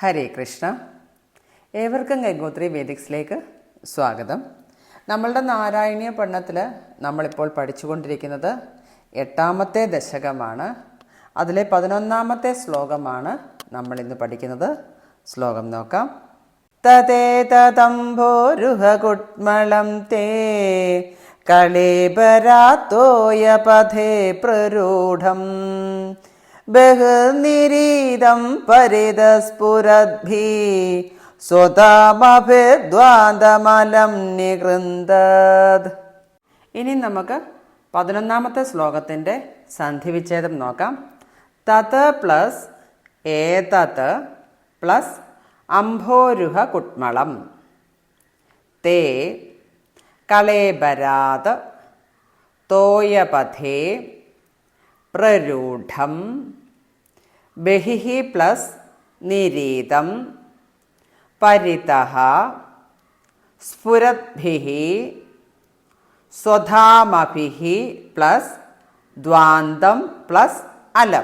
ഹരേ കൃഷ്ണ. ഏവർക്കും ഗംഗോത്രി വേദിക്സിലേക്ക് സ്വാഗതം. നമ്മളുടെ നാരായണീയ പഠനത്തിൽ നമ്മളിപ്പോൾ പഠിച്ചുകൊണ്ടിരിക്കുന്നത് എട്ടാമത്തെ ദശകമാണ്. അതിലെ പതിനൊന്നാമത്തെ ശ്ലോകമാണ് നമ്മൾ ഇന്ന് പഠിക്കുന്നത്. ശ്ലോകം നോക്കാം. തതേതംഭോരുഹകുട്മളം തേ കളേബരാത്തോയ പഥേ പ്രരൂഢം. ബഹുനിരീതം പരിതസ്ഫുരദ്ഭി സ്വതാമഭിദ്വാന്തമലം നികൃന്ദത് ഇനി നമുക്ക് പതിനൊന്നാമത്തെ ശ്ലോകത്തിന്റെ സന്ധിവിച്ഛേദം നോക്കാം. തത് പ്ലസ് ഏതത് പ്ലസ് അംഭോരുഹ കുട്മളം. തേ കളേബരാത് തോയപഥേ പ്രരൂഢം ബഹിഃ പ്ലസ് നിരീതം. പരിത സ്ഫുരഭി സ്വധാമഭി പ്ലസ് ദ്വാന്തം പ്ലസ് അലം.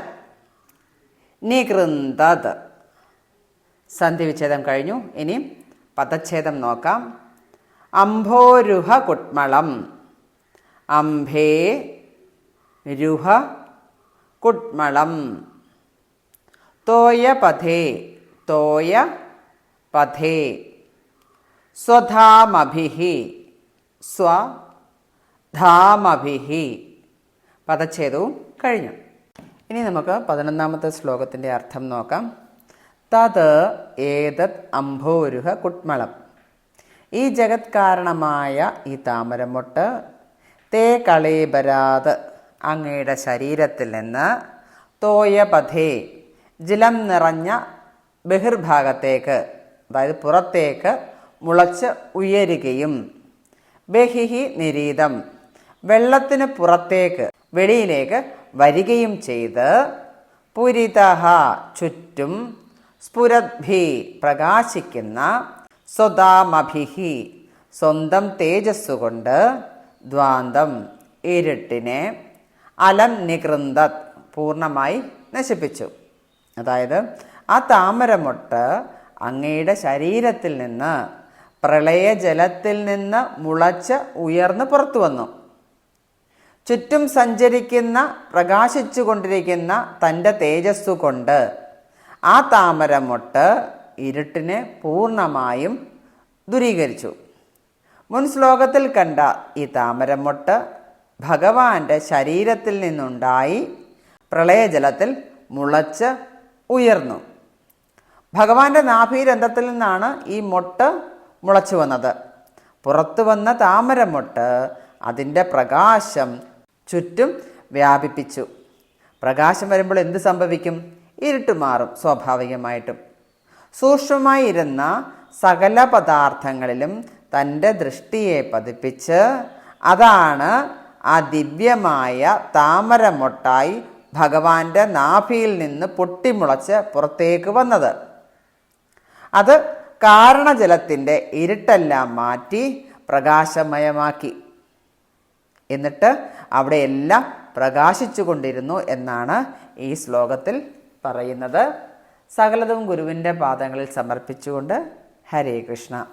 നികൃന്തത് സന്ധിവിച്ഛേദം കഴിഞ്ഞു. ഇനി പദച്ഛേദം നോക്കാം. അംഭോരുഹ കുട്മളം. അംഭേ രുഹ കുട്മളം. തോയപഥേ തോയ പഥേ. സ്വധാമഭിഹി സ്വധാമഭിഹി പദച്ഛേദവും കഴിഞ്ഞു. ഇനി നമുക്ക് പതിനൊന്നാമത്തെ ശ്ലോകത്തിന്റെ അർത്ഥം നോക്കാം. തത് ഏതത് അംഭോരുഹ കുട്മളം. ഈ ജഗത് കാരണമായ ഈ താമരമൊട്ട് തേ കളേബരാത് അങ്ങയുടെ ശരീരത്തിൽ നിന്ന് തോയപഥേ ജലം നിറഞ്ഞ ബഹിർഭാഗത്തേക്ക് അതായത് പുറത്തേക്ക് മുളച്ച് ഉയരുകയും ബഹിഹി നിരീതം വെള്ളത്തിന് പുറത്തേക്ക് വെളിയിലേക്ക് വരികയും ചെയ്ത് പുരിതഹ ചുറ്റും സ്ഫുരദ്ഭി പ്രകാശിക്കുന്ന സ്വതാമഭിഹി സ്വന്തം തേജസ്സുകൊണ്ട് ദ്വാന്തം ഇരുട്ടിനെ അലം നികൃന്ദത് പൂർണമായി നശിപ്പിച്ചു. അതായത് ആ താമരമൊട്ട് അങ്ങയുടെ ശരീരത്തിൽ നിന്ന് പ്രളയ ജലത്തിൽ നിന്ന് മുളച്ച് ഉയർന്ന് പുറത്തു വന്നു. ചുറ്റും സഞ്ചരിക്കുന്ന പ്രകാശിച്ചു കൊണ്ടിരിക്കുന്ന തന്റെ തേജസ്സു കൊണ്ട് ആ താമരമൊട്ട് ഇരുട്ടിനെ പൂർണമായും ദുരീകരിച്ചു. മുൻ ശ്ലോകത്തിൽ കണ്ട ഈ താമരമൊട്ട് ഭഗവാന്റെ ശരീരത്തിൽ നിന്നുണ്ടായി പ്രളയജലത്തിൽ മുളച്ച് ഉയർന്നു. ഭഗവാന്റെ നാഭീരന്ധത്തിൽ നിന്നാണ് ഈ മൊട്ട് മുളച്ചു വന്നത്. പുറത്തു വന്ന താമരമൊട്ട് അതിന്റെ പ്രകാശം ചുറ്റും വ്യാപിപ്പിച്ചു. പ്രകാശം വരുമ്പോൾ എന്ത് സംഭവിക്കും? ഇരുട്ട് മാറും സ്വാഭാവികമായിട്ടും. സൂക്ഷ്മമായിരുന്ന സകല പദാർത്ഥങ്ങളിലും തന്റെ ദൃഷ്ടിയെ പതിപ്പിച്ച് അതാണ് ആ ദിവ്യമായ താമരമൊട്ടായി ഭഗവാന്റെ നാഭിയിൽ നിന്ന് പൊട്ടിമുളച്ച് പുറത്തേക്ക് വന്നത്. അത് കാരണജലത്തിന്റെ ഇരുട്ടെല്ലാം മാറ്റി പ്രകാശമയമാക്കി. എന്നിട്ട് അവിടെയെല്ലാം പ്രകാശിച്ചു കൊണ്ടിരുന്നു എന്നാണ് ഈ ശ്ലോകത്തിൽ പറയുന്നത്. സകലതും ഗുരുവിന്റെ പാദങ്ങളിൽ സമർപ്പിച്ചുകൊണ്ട് ഹരേ കൃഷ്ണ.